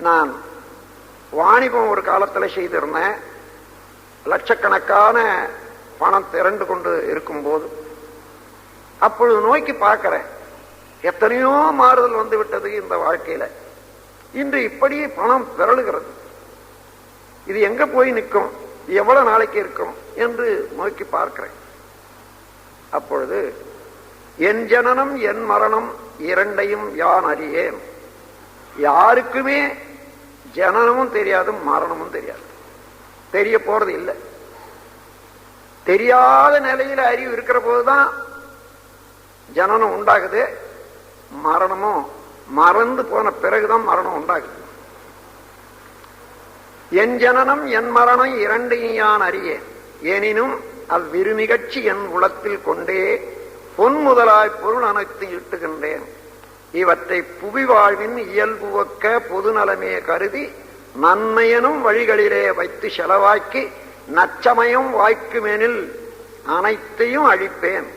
நான் வாணிபம் ஒரு காலத்தில் செய்திருந்தேன். லட்சக்கணக்கான பணம் திரண்டு கொண்டு இருக்கும்போது. அப்பொழுது நோக்கி பார்க்கிறேன் எத்தனையோ மாறுதல் வந்து விட்டது இந்த வாழ்க்கையில. இன்று இப்படியே பணம் திரளுகிறது இது எங்க போய் நிற்கும்? எவ்வளவு நாளைக்கு இருக்கும்? என்று நோக்கி பார்க்கிறேன். அப்பொழுது என் ஜனனம் என் மரணம் இரண்டையும் யான் அறியேன். யாருக்குமே ஜனனமும் தெரியாது மரணமும் தெரியாது. தெரிய போறது இல்லை. தெரியாத நிலையில அறிவு இருக்கிற போதுதான் ஜனனம் உண்டாகுது மரணமும் மறந்து போன பிறகுதான் மரணம் உண்டாகுது. என் ஜனனம் என் மரணம் இரண்டையும் யான் அறியேன். எனினும் அவ்விருநிகழ்ச்சி என் உளத்தில் கொண்டே பொன் முதலாய் பொருள் அனைத்து இட்டுகின்றேன். இவற்றை புவி வாழ்வின் இயல்பு ஒக்க பொது நலமே கருதி நன்மையனும் வழிகளிலே வைத்து செலவாக்கி நச்சமயம் வாய்க்குமெனில் அனைத்தையும் அழிப்பேன்.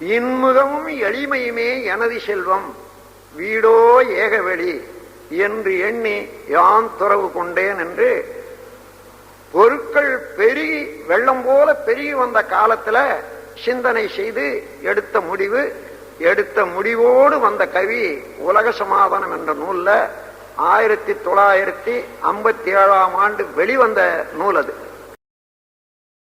இன்முகமும் எளிமையுமே எனது செல்வம். வீடோ ஏகவெளி என்று எண்ணி யான் துறவு கொண்டேன் என்று பொருட்கள் பெருகி வெள்ளம் போல பெருகி வந்த காலத்துல சிந்தனை செய்து எடுத்த முடிவு எடுத்த முடிவோடு வந்த கவி உலக சமாதானம் என்ற நூல்ல ஆயிரத்தி தொள்ளாயிரத்தி ஐம்பத்தி ஏழாம் ஆண்டு வெளிவந்த நூல் அது.